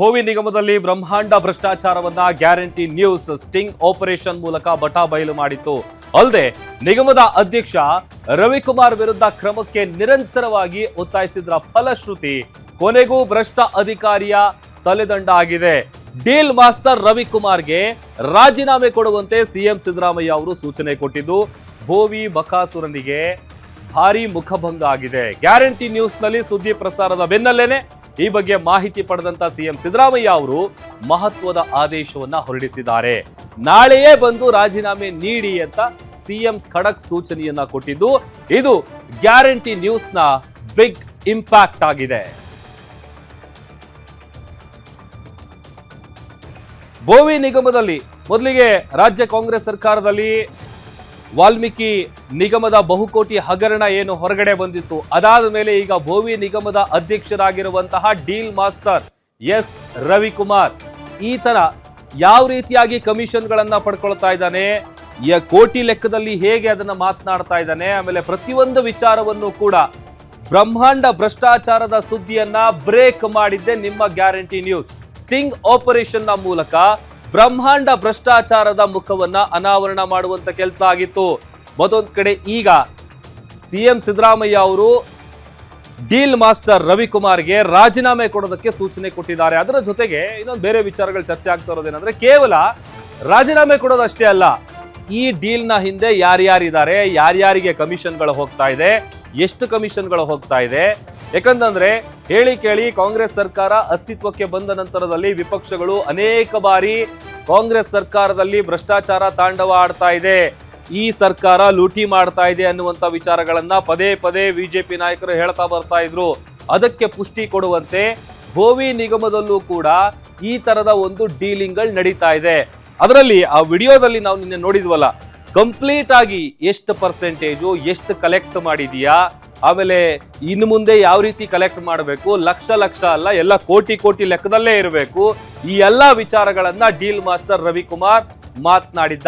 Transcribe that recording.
ಭೋವಿ ನಿಗಮದಲ್ಲಿ ಬ್ರಹ್ಮಾಂಡ ಭ್ರಷ್ಟಾಚಾರವನ್ನ ಗ್ಯಾರಂಟಿ ನ್ಯೂಸ್ ಸ್ಟಿಂಗ್ ಆಪರೇಷನ್ ಮೂಲಕ ಬಟಾ ಬಯಲು ಮಾಡಿತ್ತು. ಅಲ್ಲದೆ, ನಿಗಮದ ಅಧ್ಯಕ್ಷ ರವಿಕುಮಾರ್ ವಿರುದ್ಧ ಕ್ರಮಕ್ಕೆ ನಿರಂತರವಾಗಿ ಒತ್ತಾಯಿಸಿದ್ರ ಫಲಶ್ರುತಿ ಕೊನೆಗೂ ಭ್ರಷ್ಟ ಅಧಿಕಾರಿಯ ತಲೆದಂಡ ಆಗಿದೆ. ಡೀಲ್ ಮಾಸ್ಟರ್ ರವಿಕುಮಾರ್ಗೆ ರಾಜೀನಾಮೆ ಕೊಡುವಂತೆ ಸಿಎಂ ಸಿದ್ದರಾಮಯ್ಯ ಅವರು ಸೂಚನೆ ಕೊಟ್ಟಿದ್ದು, ಭೋವಿ ಬಕಾಸುರನಿಗೆ ಭಾರಿ ಮುಖಭಂಗ ಆಗಿದೆ. ಗ್ಯಾರಂಟಿ ನ್ಯೂಸ್ನಲ್ಲಿ ಸುದ್ದಿ ಪ್ರಸಾರದ ಬೆನ್ನಲ್ಲೇನೆ ಈ ಬಗ್ಗೆ ಮಾಹಿತಿ ಪಡೆದಂತ ಸಿಎಂ ಸಿದ್ದರಾಮಯ್ಯ ಅವರು ಮಹತ್ವದ ಆದೇಶವನ್ನ ಹೊರಡಿಸಿದ್ದಾರೆ. ನಾಳೆಯೇ ಬಂದು ರಾಜೀನಾಮೆ ನೀಡಿ ಅಂತ ಸಿಎಂ ಖಡಕ್ ಸೂಚನೆಯನ್ನ ಕೊಟ್ಟಿದ್ದು, ಇದು ಗ್ಯಾರಂಟಿ ನ್ಯೂಸ್ನ ಬಿಗ್ ಇಂಪ್ಯಾಕ್ಟ್ ಆಗಿದೆ. ಬೋವಿ ನಿಗಮದಲ್ಲಿ ಮೊದಲಿಗೆ ರಾಜ್ಯ ಕಾಂಗ್ರೆಸ್ ಸರ್ಕಾರದಲ್ಲಿ ವಾಲ್ಮೀಕಿ ನಿಗಮದ ಬಹುಕೋಟಿ ಹಗರಣ ಏನು ಹೊರಗಡೆ ಬಂದಿತ್ತು. ಅದಾದ ಮೇಲೆ ಈಗ ಭೋವಿ ನಿಗಮದ ಅಧ್ಯಕ್ಷರಾಗಿರುವಂತಹ ಡೀಲ್ ಮಾಸ್ಟರ್ ಎಸ್ ರವಿಕುಮಾರ್ ಈತನ ಯಾವ ರೀತಿಯಾಗಿ ಕಮಿಷನ್ಗಳನ್ನ ಪಡ್ಕೊಳ್ತಾ ಇದ್ದಾನೆ ಕೋಟಿ ಲೆಕ್ಕದಲ್ಲಿ ಹೇಗೆ ಅದನ್ನ ಮಾತನಾಡ್ತಾ ಇದ್ದಾನೆ, ಆಮೇಲೆ ಪ್ರತಿಯೊಂದು ವಿಚಾರವನ್ನು ಕೂಡ ಬ್ರಹ್ಮಾಂಡ ಭ್ರಷ್ಟಾಚಾರದ ಸುದ್ದಿಯನ್ನ ಬ್ರೇಕ್ ಮಾಡಿದ್ದೆ ನಿಮ್ಮ ಗ್ಯಾರಂಟಿ ನ್ಯೂಸ್. ಸ್ಟಿಂಗ್ ಆಪರೇಷನ್ ಮೂಲಕ ಬ್ರಹ್ಮಾಂಡ ಭ್ರಷ್ಟಾಚಾರದ ಮುಖವನ್ನ ಅನಾವರಣ ಮಾಡುವಂತ ಕೆಲಸ ಆಗಿತ್ತು. ಮತ್ತೊಂದು ಕಡೆ ಈಗ ಸಿಎಂ ಸಿದ್ದರಾಮಯ್ಯ ಅವರು ಡೀಲ್ ಮಾಸ್ಟರ್ ರವಿಕುಮಾರ್ಗೆ ರಾಜೀನಾಮೆ ಕೊಡೋದಕ್ಕೆ ಸೂಚನೆ ಕೊಟ್ಟಿದ್ದಾರೆ. ಅದರ ಜೊತೆಗೆ ಇನ್ನೊಂದು ಬೇರೆ ವಿಚಾರಗಳು ಚರ್ಚೆ ಆಗ್ತಾ ಇರೋದೇನಂದ್ರೆ ಕೇವಲ ರಾಜೀನಾಮೆ ಕೊಡೋದಷ್ಟೇ ಅಲ್ಲ, ಈ ಡೀಲ್ನ ಹಿಂದೆ ಯಾರ್ಯಾರಿದ್ದಾರೆ, ಯಾರ್ಯಾರಿಗೆ ಕಮಿಷನ್ಗಳು ಹೋಗ್ತಾ ಇದೆ, ಎಷ್ಟು ಕಮಿಷನ್ಗಳು ಹೋಗ್ತಾ ಇದೆ ಯಾಕಂತಂದ್ರೆ ಹೇಳಿ ಕೇಳಿ ಕಾಂಗ್ರೆಸ್ ಸರ್ಕಾರ ಅಸ್ತಿತ್ವಕ್ಕೆ ಬಂದ ನಂತರದಲ್ಲಿ ವಿಪಕ್ಷಗಳು ಅನೇಕ ಬಾರಿ ಕಾಂಗ್ರೆಸ್ ಸರ್ಕಾರದಲ್ಲಿ ಭ್ರಷ್ಟಾಚಾರ ತಾಂಡವ ಆಡ್ತಾ ಇದೆ. ಈ ಸರ್ಕಾರ ಲೂಟಿ ಮಾಡ್ತಾ ಇದೆ ಅನ್ನುವಂತ ವಿಚಾರಗಳನ್ನ ಪದೇ ಪದೇ ಬಿಜೆಪಿ ನಾಯಕರು ಹೇಳ್ತಾ ಬರ್ತಾ ಇದ್ರು. ಅದಕ್ಕೆ ಪುಷ್ಟಿ ಕೊಡುವಂತೆ ಭೋವಿ ನಿಗಮದಲ್ಲೂ ಕೂಡ ಈ ತರದ ಒಂದು ಡೀಲಿಂಗ್ಗಳು ನಡೀತಾ ಇದೆ. ಅದರಲ್ಲಿ ಆ ವಿಡಿಯೋದಲ್ಲಿ ನಾವು ನಿನ್ನೆ ನೋಡಿದ್ವಲ್ಲ ಕಂಪ್ಲೀಟ್ ಆಗಿ ಎಷ್ಟು ಪರ್ಸೆಂಟೇಜು ಎಷ್ಟು ಕಲೆಕ್ಟ್ ಮಾಡಿದೀಯಾ? ಆಮೇಲೆ ಇನ್ನು ಮುಂದೆ ಯಾವ ರೀತಿ ಕಲೆಕ್ಟ್ ಮಾಡಬೇಕು? ಲಕ್ಷ ಲಕ್ಷ ಅಲ್ಲ, ಎಲ್ಲ ಕೋಟಿ ಕೋಟಿ ಲೆಕ್ಕದಲ್ಲೇ ಇರಬೇಕು. ಈ ಎಲ್ಲ ವಿಚಾರಗಳನ್ನ ಡೀಲ್ ಮಾಸ್ಟರ್ ರವಿಕುಮಾರ್ ಮಾತನಾಡಿದ್ದ.